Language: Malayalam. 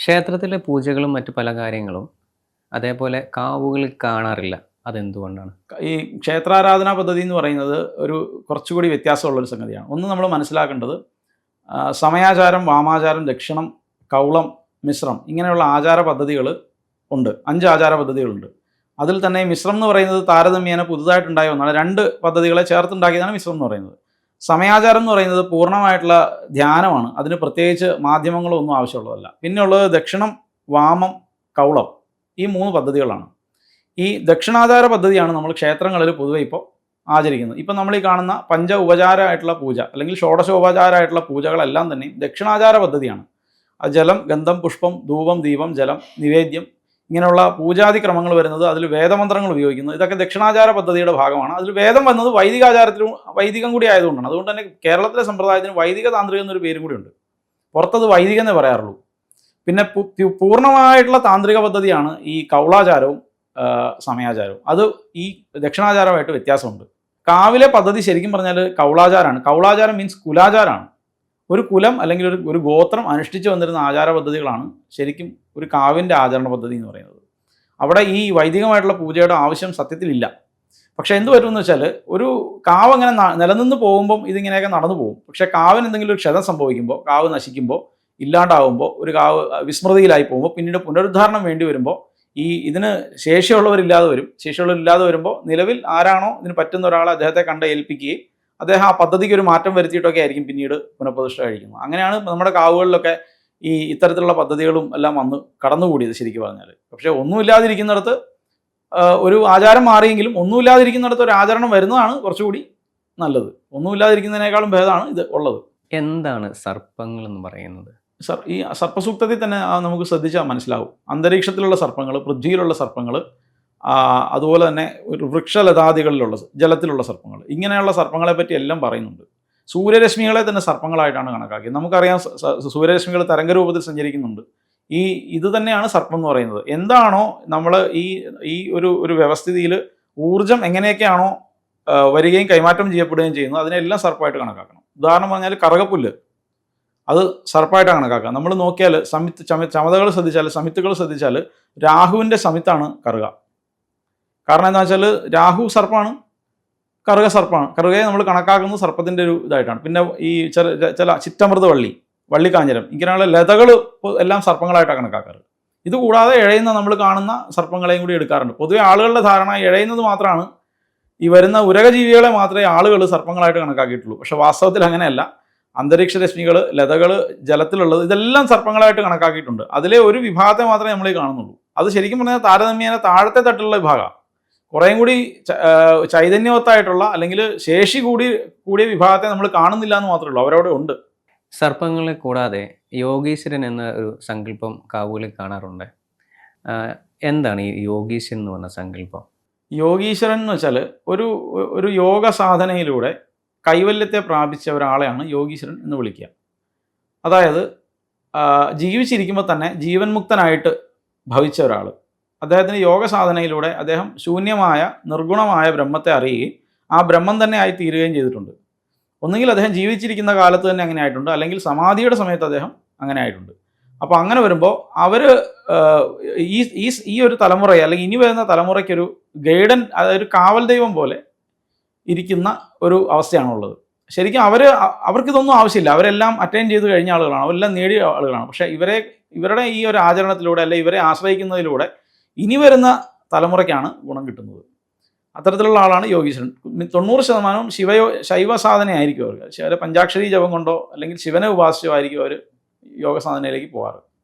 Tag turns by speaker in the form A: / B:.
A: ക്ഷേത്രത്തിലെ പൂജകളും മറ്റു പല കാര്യങ്ങളും അതേപോലെ കാവുകളിൽ കാണാറില്ല. അതെന്തുകൊണ്ടാണ്?
B: ഈ ക്ഷേത്രാരാധനാ പദ്ധതി എന്ന് പറയുന്നത് ഒരു കുറച്ചുകൂടി വ്യത്യാസമുള്ള ഒരു സംഗതിയാണ്. ഒന്ന് നമ്മൾ മനസ്സിലാക്കേണ്ടത് സമയാചാരം വാമാചാരം ദക്ഷിണം കൗളം മിശ്രം ഇങ്ങനെയുള്ള ആചാര പദ്ധതികൾ ഉണ്ട്. അഞ്ച് ആചാര പദ്ധതികളുണ്ട്. അതിൽ തന്നെ മിശ്രം എന്ന് പറയുന്നത് താരതമ്യേന പുതുതായിട്ടുണ്ടായ ഒന്നാണ് രണ്ട് പദ്ധതികളെ ചേർത്തുണ്ടാക്കിയതാണ് മിശ്രം എന്ന് പറയുന്നത്. സമയാചാരം എന്ന് പറയുന്നത് പൂർണമായിട്ടുള്ള ധ്യാനമാണ്. അതിന് പ്രത്യേകിച്ച് മാധ്യമങ്ങളോ ഒന്നും ആവശ്യമുള്ളതല്ല. പിന്നെ ഉള്ളത് ദക്ഷിണം വാമം കൗളം ഈ മൂന്ന് പദ്ധതികളാണ്. ഈ ദക്ഷിണാചാര പദ്ധതിയാണ് നമ്മൾ ക്ഷേത്രങ്ങളിൽ പൊതുവെ ഇപ്പോൾ ആചരിക്കുന്നത്. ഇപ്പം നമ്മൾ ഈ കാണുന്ന പഞ്ച ഉപചാരമായിട്ടുള്ള പൂജ അല്ലെങ്കിൽ ഷോഡശോപചാരമായിട്ടുള്ള പൂജകളെല്ലാം തന്നെയും ദക്ഷിണാചാര പദ്ധതിയാണ്. ജലം ഗന്ധം പുഷ്പം ധൂപം ദീപം ജലം നിവേദ്യം ഇങ്ങനെയുള്ള പൂജാതി ക്രമങ്ങൾ വരുന്നത് അതിൽ വേദമന്ത്രങ്ങൾ ഉപയോഗിക്കുന്നത് ഇതൊക്കെ ദക്ഷിണാചാര പദ്ധതിയുടെ ഭാഗമാണ്. അതിൽ വേദം വന്നത് വൈദികാചാരത്തിലും വൈദികം കൂടി ആയതുകൊണ്ടാണ്. അതുകൊണ്ട് തന്നെ കേരളത്തിലെ സമ്പ്രദായത്തിന് വൈദിക താന്ത്രികം എന്നൊരു പേരും കൂടി ഉണ്ട്. പുറത്തത് വൈദികം എന്നേ പറയാറുള്ളൂ. പിന്നെ പൂർണമായിട്ടുള്ള താന്ത്രിക പദ്ധതിയാണ് ഈ കൗളാചാരവും സമയാചാരവും. അത് ഈ ദക്ഷിണാചാരമായിട്ട് വ്യത്യാസമുണ്ട്. കാവിലെ പദ്ധതി ശരിക്കും പറഞ്ഞാൽ കൗളാചാരമാണ്. കൗളാചാരം മീൻസ് കുലാചാരമാണ്. ഒരു കുലം അല്ലെങ്കിൽ ഒരു ഒരു ഗോത്രം അനുഷ്ഠിച്ചു വന്നിരുന്ന ആചാര പദ്ധതികളാണ് ശരിക്കും ഒരു കാവിന്റെ ആചരണ പദ്ധതി എന്ന് പറയുന്നത്. അവിടെ ഈ വൈദികമായിട്ടുള്ള പൂജയുടെ ആവശ്യം സത്യത്തിലില്ല. പക്ഷേ എന്ത് പറ്റുമെന്ന് വെച്ചാൽ ഒരു കാവ് അങ്ങനെ നിലനിന്ന് പോകുമ്പം ഇതിങ്ങനെയൊക്കെ നടന്നു പോകും. പക്ഷേ കാവിന് എന്തെങ്കിലും ഒരു ക്ഷതം സംഭവിക്കുമ്പോൾ കാവ് നശിക്കുമ്പോൾ ഇല്ലാണ്ടാവുമ്പോൾ ഒരു കാവ് വിസ്മൃതിയിലായി പോകുമ്പോൾ പിന്നീട് പുനരുദ്ധാരണം വേണ്ടി വരുമ്പോൾ ഈ ഇതിന് ശേഷിയുള്ളവരില്ലാതെ വരും. ശേഷിയുള്ളവരില്ലാതെ വരുമ്പോൾ നിലവിൽ ആരാണോ ഇതിന് പറ്റുന്ന ഒരാളെ അദ്ദേഹത്തെ കണ്ട് ഏൽപ്പിക്കുകയും അദ്ദേഹം ആ പദ്ധതിക്ക് ഒരു മാറ്റം വരുത്തിയിട്ടൊക്കെ ആയിരിക്കും പിന്നീട് പുനഃപ്രതിഷ്ഠ കഴിക്കുന്നത്. അങ്ങനെയാണ് നമ്മുടെ കാവുകളിലൊക്കെ ഈ ഇത്തരത്തിലുള്ള പദ്ധതികളും എല്ലാം വന്ന് കടന്നുകൂടിയത് ശരിക്കും പറഞ്ഞാൽ പക്ഷേ ഒന്നുമില്ലാതിരിക്കുന്നിടത്ത് ഒരു ആചാരം മാറിയെങ്കിലും ഒന്നുമില്ലാതിരിക്കുന്നിടത്ത് ഒരു ആചരണം വരുന്നതാണ് കുറച്ചുകൂടി നല്ലത്. ഒന്നുമില്ലാതിരിക്കുന്നതിനേക്കാളും ഭേദമാണ് ഇത് ഉള്ളത്.
A: എന്താണ് സർപ്പങ്ങൾ എന്ന് പറയുന്നത്?
B: സർ ഈ സർപ്പസൂക്തത്തിൽ തന്നെ നമുക്ക് ശ്രദ്ധിച്ചാൽ മനസ്സിലാവും. അന്തരീക്ഷത്തിലുള്ള സർപ്പങ്ങൾ പൃഥ്വിയിലുള്ള സർപ്പങ്ങൾ അതുപോലെ തന്നെ ഒരു വൃക്ഷലതാദികളിലുള്ള ജലത്തിലുള്ള സർപ്പങ്ങൾ. ഇങ്ങനെയുള്ള സർപ്പങ്ങളെ പറ്റി എല്ലാം പറയുന്നുണ്ട്. സൂര്യരശ്മികളെ തന്നെ സർപ്പങ്ങളായിട്ടാണ് കണക്കാക്കിയത്. നമുക്കറിയാം സൂര്യരശ്മികൾ തരംഗരൂപത്തിൽ സഞ്ചരിക്കുന്നുണ്ട്. ഈ ഇത് തന്നെയാണ് സർപ്പം എന്ന് പറയുന്നത്. എന്താണോ നമ്മൾ ഈ ഈ ഒരു ഒരു വ്യവസ്ഥിതിയിൽ ഊർജം എങ്ങനെയൊക്കെയാണോ വരികയും കൈമാറ്റം ചെയ്യപ്പെടുകയും ചെയ്യുന്നത് അതിനെല്ലാം സർപ്പമായിട്ട് കണക്കാക്കണം. ഉദാഹരണം പറഞ്ഞാൽ കറകപ്പുല്ല്. അത് സർപ്പമായിട്ടാണ് കണക്കാക്കുക. നമ്മൾ നോക്കിയാൽ സമിത്ത് ചമ ചമതകൾ ശ്രദ്ധിച്ചാൽ സമിത്തുകൾ ശ്രദ്ധിച്ചാൽ രാഹുവിന്റെ സമിത്താണ് കറുക. കാരണം എന്താ വെച്ചാൽ രാഹു സർപ്പമാണ് കറുക സർപ്പമാണ് കറുകയെ നമ്മൾ കണക്കാക്കുന്നത് സർപ്പത്തിന്റെ ഒരു ഇതായിട്ടാണ്. പിന്നെ ഈ ചില ചില ചിറ്റമൃത വള്ളി വള്ളിക്കാഞ്ഞിരം ഇങ്ങനെയുള്ള ലതകൾ എല്ലാം സർപ്പങ്ങളായിട്ടാണ് കണക്കാക്കാറ്. ഇത് കൂടാതെ ഇഴയുന്ന നമ്മൾ കാണുന്ന സർപ്പങ്ങളെയും കൂടി എടുക്കാറുണ്ട്. പൊതുവെ ആളുകളുടെ ധാരണ ഇഴയുന്നത് മാത്രമാണ് ഈ വരുന്ന ഉരകജീവികളെ മാത്രമേ ആളുകൾ സർപ്പങ്ങളായിട്ട് കണക്കാക്കിയിട്ടുള്ളൂ. പക്ഷെ വാസ്തവത്തിൽ അങ്ങനെയല്ല. അന്തരീക്ഷ രശ്മികൾ ലതകൾ ജലത്തിലുള്ളത് ഇതെല്ലാം സർപ്പങ്ങളായിട്ട് കണക്കാക്കിയിട്ടുണ്ട്. അതിലെ ഒരു വിഭാഗത്തെ മാത്രമേ നമ്മൾ കാണുന്നുള്ളൂ. അത് ശരിക്കും പറഞ്ഞാൽ താരതമ്യേന താഴത്തെ തട്ടിലുള്ള വിഭാഗമാണ് കുറേയും കൂടി ചൈതന്യവത്തായിട്ടുള്ള അല്ലെങ്കിൽ ശേഷി കൂടി കൂടിയ വിഭാഗത്തെ നമ്മൾ കാണുന്നില്ല എന്ന് മാത്രമേ ഉള്ളൂ. അവരവിടെ ഉണ്ട്.
A: സർപ്പങ്ങളെ കൂടാതെ യോഗീശ്വരൻ എന്ന ഒരു സങ്കല്പം കാവുകളിൽ കാണാറുണ്ട്. എന്താണ് ഈ യോഗീശ്വരൻ എന്ന് പറഞ്ഞ സങ്കല്പം?
B: യോഗീശ്വരൻ എന്ന് വെച്ചാൽ ഒരു ഒരു യോഗ സാധനയിലൂടെ കൈവല്യത്തെ പ്രാപിച്ച ഒരാളെയാണ് യോഗീശ്വരൻ എന്ന് വിളിക്കുക. അതായത് ജീവിച്ചിരിക്കുമ്പോൾ തന്നെ ജീവൻ മുക്തനായിട്ട് ഭവിച്ച ഒരാൾ അദ്ദേഹത്തിന് യോഗ സാധനയിലൂടെ അദ്ദേഹം ശൂന്യമായ നിർഗുണമായ ബ്രഹ്മത്തെ അറിയുകയും ആ ബ്രഹ്മം തന്നെ ആയി തീരുകയും ചെയ്തിട്ടുണ്ട്. ഒന്നുകിൽ അദ്ദേഹം ജീവിച്ചിരിക്കുന്ന കാലത്ത് തന്നെ അങ്ങനെ ആയിട്ടുണ്ട് അല്ലെങ്കിൽ സമാധിയുടെ സമയത്ത് അദ്ദേഹം അങ്ങനെ ആയിട്ടുണ്ട്. അപ്പോൾ അങ്ങനെ വരുമ്പോൾ അവർ ഈ ഈ ഈ ഒരു തലമുറയെ അല്ലെങ്കിൽ ഇനി വരുന്ന തലമുറയ്ക്കൊരു ഗൈഡൻ അതായത് ഒരു കാവൽ ദൈവം പോലെ ഇരിക്കുന്ന ഒരു അവസ്ഥയാണുള്ളത്. ശരിക്കും അവർ അവർക്കിതൊന്നും ആവശ്യമില്ല. അവരെല്ലാം അറ്റൈൻ ചെയ്ത് കഴിഞ്ഞ ആളുകളാണ് അവരെല്ലാം നേടിയ ആളുകളാണ്. പക്ഷേ ഇവരെ ഇവരുടെ ഈ ഒരു ആചരണത്തിലൂടെ അല്ലെ ഇവരെ ആശ്രയിക്കുന്നതിലൂടെ ഇനി വരുന്ന തലമുറയ്ക്കാണ് ഗുണം കിട്ടുന്നത്. അത്തരത്തിലുള്ള ആളാണ് യോഗീശ്വരൻ. തൊണ്ണൂറ് ശതമാനവും ശിവയോ ശൈവ സാധനയായിരിക്കും അവർക്ക് ശിവരെ പഞ്ചാക്ഷരി ജപം കൊണ്ടോ അല്ലെങ്കിൽ ശിവനെ ഉപാസിച്ചോ ആയിരിക്കും അവർ യോഗ സാധനയിലേക്ക് പോകാറ്.